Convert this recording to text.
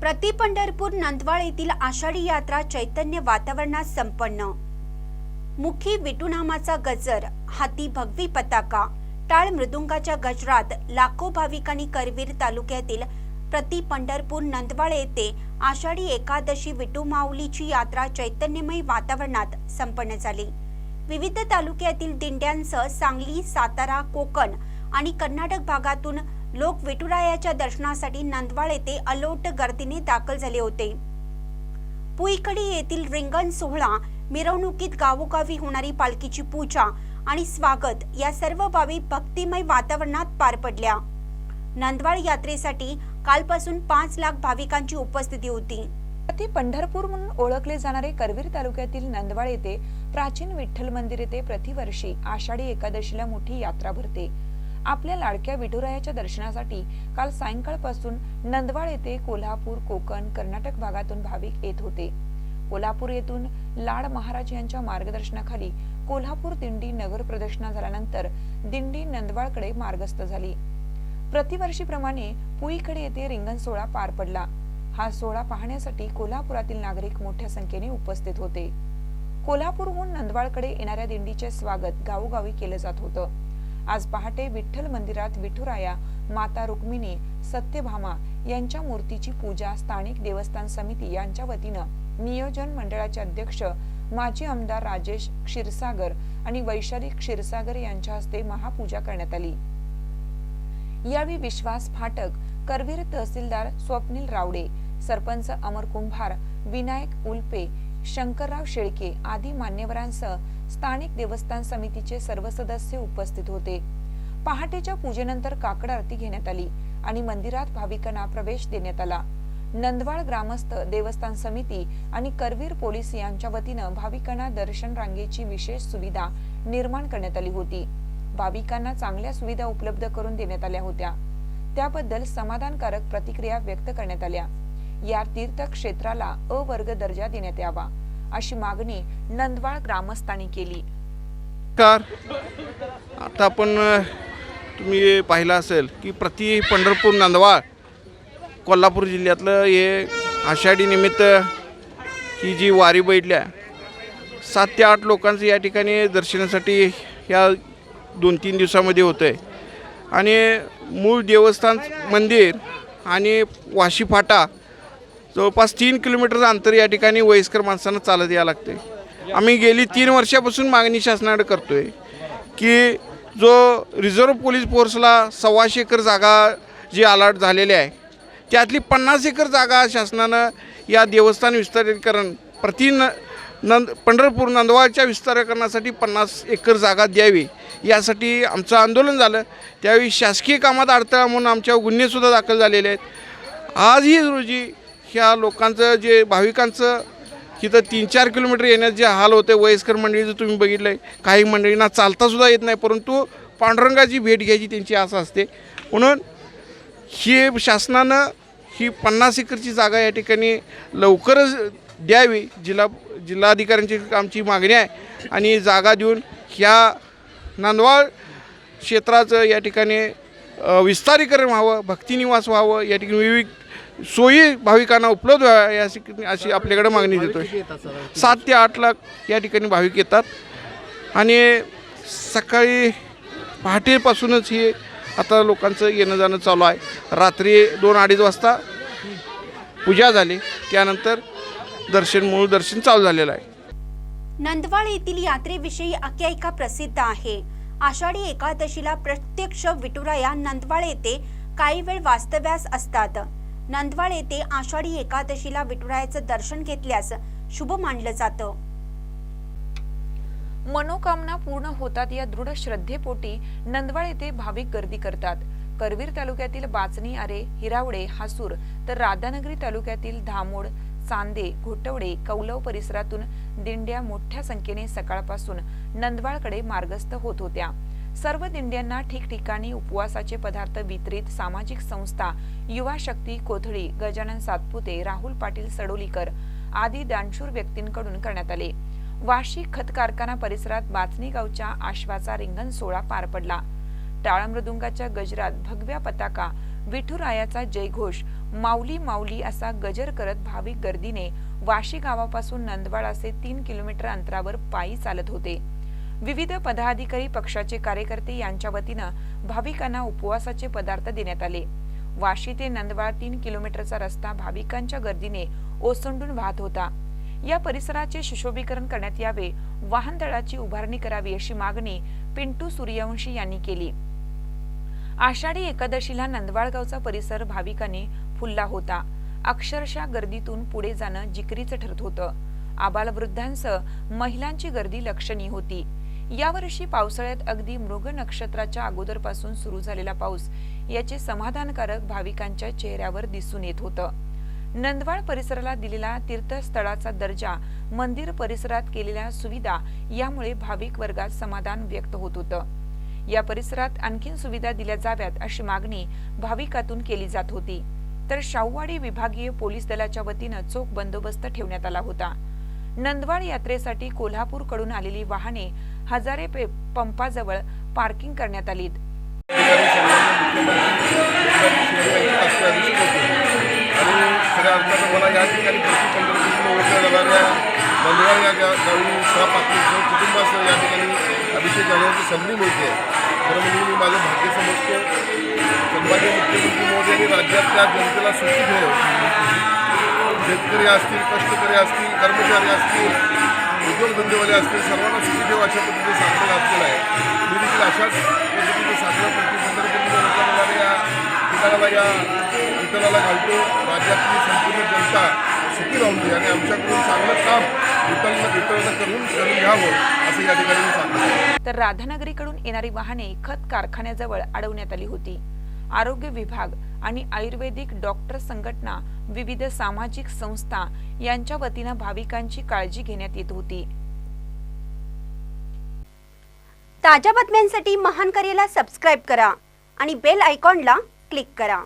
प्रति पंढरपूर नंदवाळ येथील आषाढी यात्रा चैतन्य वातावरणात संपन्न. मुखी विटुनामाचा गजर हाती भगवी पताका टाळ मृदुंगाच्या गजरात लाखो भाविकांनी करवीर तालुक्यातील प्रति पंढरपूर नंदवाळ येथे आषाढी एकादशी विटू माऊलीची यात्रा चैतन्यमय वातावरणात संपन्न झाली. विविध तालुक्यातील दिंड्यांसह सांगली सातारा कोकण आणि कर्नाटक भागातून लोक विठुरायाच्या दर्शनासाठी नंदवाळ येथे अलोट गर्दीने दाखल झाले होते. पुईकडी येथील रिंगण सोहळा मिरवणुकीत गावोगावी होणारी पालखीची पूजा आणि स्वागत या सर्व बाबी भक्तिमय वातावरणात पार पडल्या. नंदवाळ यात्रेसाठी कालपासून पाच लाख भाविकांची उपस्थिती होती. ती पंढरपूर म्हणून ओळखले जाणारे करवीर तालुक्यातील नंदवाळ येथे प्राचीन विठ्ठल मंदिर येथे प्रतिवर्षी आषाढी एकादशीला मोठी यात्रा भरते. आपल्या लाडक्या विठुरायाच्या दर्शनासाठी काल सायंकाळपासून नंदवाड येथे कोल्हापूर कोकण कर्नाटक भागातून भाविक येत होते. कोल्हापूर येथून लाड महाराज यांच्या मार्गदर्शनाखाली कोल्हापूर दिंडी नगर प्रदक्षिणा झाल्यानंतर दिंडी नंदवाळकडे मार्गस्थ झाली. प्रतिवर्षीप्रमाणे पुईकडे येथे रिंगण सोहळा पार पडला. हा सोहळा पाहण्यासाठी कोल्हापुरातील नागरिक मोठ्या संख्येने उपस्थित होते. कोल्हापूरहून नंदवाळकडे येणाऱ्या दिंडीचे स्वागत गावोगावी केलं जात होतं. आज पहाटे विठ्ठल मंदिरात विठुराया माता रुक्मिणी सत्यभामा यांच्या मूर्तीची पूजा स्थानिक देवस्थान समिती यांच्या वतीनं नियोजन मंडळाचे अध्यक्ष माजी आमदार राजेश क्षीरसागर आणि वैशाली क्षीरसागर यांच्या हस्ते महापूजा करण्यात आली. यावेळी विश्वास फाटक करवीर तहसीलदार स्वप्नील रावडे सरपंच अमर कुंभार विनायक उल्पे शंकरराव शेळके आदी मान्यवरांसह स्थानिक देवस्थान समितीचे सर्व सदस्य उपस्थित होते. पहाटेच्या पूजेनंतर काकड आरती घेण्यात आली आणि मंदिरात भाविकांना प्रवेश देण्यात आला. नंदवाळ ग्रामस्थ देवस्थान समिती आणि करवीर पोलीस यांच्या वतीनं भाविकांना दर्शन रांगेची विशेष सुविधा निर्माण करण्यात आली होती. भाविकांना चांगल्या सुविधा उपलब्ध करून देण्यात आल्या होत्या. त्याबद्दल समाधानकारक प्रतिक्रिया व्यक्त करण्यात आल्या. या तीर्थक्षेत्राला अ वर्ग दर्जा देण्यात यावा अशी मागणी नंदवाळ ग्रामस्थांनी केली. कार आता आपण तुम्ही पाहिलं असेल की प्रति पंढरपूर नंदवाळ कोल्हापूर जिल्ह्यातलं हे आषाढी निमित्त ही जी वारी बैठल्या सात ते आठ लोकांचं या ठिकाणी दर्शनासाठी या दोन तीन दिवसामध्ये होतं आहे आणि मूळ देवस्थान मंदिर आणि वाशी फाटा जवळपास तीन किलोमीटरचं अंतर या ठिकाणी वयस्कर माणसांना चालत यावं लागते. आम्ही गेली तीन वर्षापासून मागणी शासनाकडे करतोय की जो रिझर्व्ह पोलीस फोर्सला सव्वाशे एकर जागा जी अलॉट झालेली आहे त्यातली पन्नास एकर जागा शासनानं या देवस्थान विस्तारीकरण प्रति न नंद पंढरपूर नंदवाळच्या विस्तारीकरणासाठी पन्नास एकर जागा द्यावी यासाठी आमचं आंदोलन झालं. त्यावेळी शासकीय कामात अडथळा म्हणून आमच्यावर गुन्हेसुद्धा दाखल झालेले आहेत. आजही रोजी ह्या लोकांचं जे भाविकांचं इथं तीन चार किलोमीटर येण्यात जे हाल होते वयस्कर मंडळीचं तुम्ही बघितलं आहे काही मंडळींना चालतासुद्धा येत नाही परंतु पांडुरंगाची भेट घ्यायची त्यांची आशा असते. म्हणून ही शासनानं ही पन्नास एकरची जागा या ठिकाणी लवकरच द्यावी. जिल्हा जिल्हाधिकाऱ्यांची आमची मागणी आहे आणि जागा देऊन ह्या नांदवाळ क्षेत्राचं या ठिकाणी विस्तारीकरण व्हावं भक्तिनिवास व्हावं या ठिकाणी विविध सोयी भाविकांना उपलब्ध व्हाव्या याची अशी आपल्याकडे मागणी देतो सात ते आठ लाख या ठिकाणी भाविक येतात. आणि सकाळी पहाटेपासूनच हे आता लोकांचं येणं जाणं चालू आहे. रात्री दोन अडीच वाजता पूजा झाली. त्यानंतर दर्शन मूळ दर्शन चालू झालेलं आहे. नंदवाळ येथील यात्रेविषयी आख्यायिका प्रसिद्ध आहे. आषाढी एकादशीला प्रत्यक्ष विठुराया नंदवाळ येथे काही वेळ वास्तव्यास असतात. नंदवाड येथे आषाढी एकादशीला विठुरायाचं दर्शन घेतल्यास शुभ मानलं जातं. मनोकामना पूर्ण होतात या दृढ श्रद्धेपोटी नंदवाळ येथे भाविक गर्दी करतात. करवीर तालुक्यातील बाचणी आरे हिरावडे हासूर तर राधानगरी तालुक्यातील धामोड चांदे घोटवडे कौलव परिसरातून दिंड्या मोठ्या संख्येने सकाळपासून नंदवाळकडे मार्गस्थ होत होत्या. सर्व दिंड्यांना ठिकठिकाणी उपवासाचे पदार्थ वितरित सामाजिक संस्था युवा शक्ती कोथळी गजानन सातपुते राहुल पाटील सडोलीकर आदी दानशूर व्यक्तींकडून करण्यात आले. वार्षिक खत कारखाना परिसरात बाचणी गावच्या आश्वाचा रिंगण सोहळा पार पडला. टाळमृदुंगाच्या गजरात भगव्या पताका विठुरायाचा जयघोष माऊली माऊली असा गजर करत भाविक गर्दीने वाशी गावापासून नंदवाड असे तीन किलोमीटर अंतरावर पायी चालत होते. विविध पदाधिकारी पक्षाचे कार्यकर्ते यांच्या वतीनं भाविकांना उपवासाचे पदार्थ देण्यात आले. वाशी ते नंदवाड तीन किलोमीटरचा रस्ता भाविकांच्या गर्दीने ओसंडून वाहत होता. या परिसराचे सुशोभीकरण करण्यात यावे वाहनतळाची उभारणी करावी अशी मागणी पिंटू सूर्यवंशी यांनी केली. आषाढी एकादशीला नंदवाळगावचा परिसर भाविकाने फुलला होता. अक्षरशः गर्दीतून पुढे जाणं जिकरीचं ठरत होतं. आबालवृद्धांसह महिलांची गर्दी लक्षणीय होती. यावर्षी पावसाळ्यात अगदी मृग नक्षत्राच्या अगोदरपासून सुरू झालेला पाऊस याचे समाधानकारक भाविकांच्या चेहऱ्यावर दिसून येत होतं. नंदवाळ परिसराला दिलेला तीर्थस्थळाचा दर्जा मंदिर परिसरात केलेल्या सुविधा यामुळे भाविक वर्गात समाधान व्यक्त होत होतं. या परिसरात आणखीन सुविधा दिल्या जाव्यात अशी मागणी भाविकातून केली जात होती. तर शाहूवाडी विभागीय पोलीस दलाच्या वतीनं चोख बंदोबस्त ठेवण्यात आला होता. नंदवाड यात्रेसाठी कोल्हापूरकडून आलेली वाहने हजारे पंपाजवळ पार्किंग करण्यात आलीत. आणि खऱ्या अभिषेक संधी मिळते मी माझं भाग्य समजतो सन्मान्य मुख्यमंत्री राज्यातल्या जनतेला सुखी ठेव शेतकरी असतील कष्टकरी असतील कर्मचारी असतील उद्योगधंदेवाले असतील सर्वांना सुखी ठेव अशा पद्धतीने साखर घातलेलं आहे. मी देखील अशाच पद्धतीने साखर प्रति या ओळखल्या ठिकाणाला या विठ्ठलाला घालतो. राज्यातली संपूर्ण जनता सुखी राहून दे आणि आमच्याकडून चांगलं काम विठ्ठलनं विठ्ठलनं करून करून घ्यावं असं या ठिकाणी मी सांगतो. तर राधानगरीकडून येणारी वाहने खत कारखान्याजवळ अडवण्यात आली होती. आरोग्य विभाग आणि आयुर्वेदिक डॉक्टर संघटना विविध सामाजिक संस्था यांच्या वतीनं भाविकांची काळजी घेण्यात येत होती. ताज्या बातम्यांसाठी महान करेला सबस्क्राईब करा आणि बेल आयकॉनला क्लिक करा.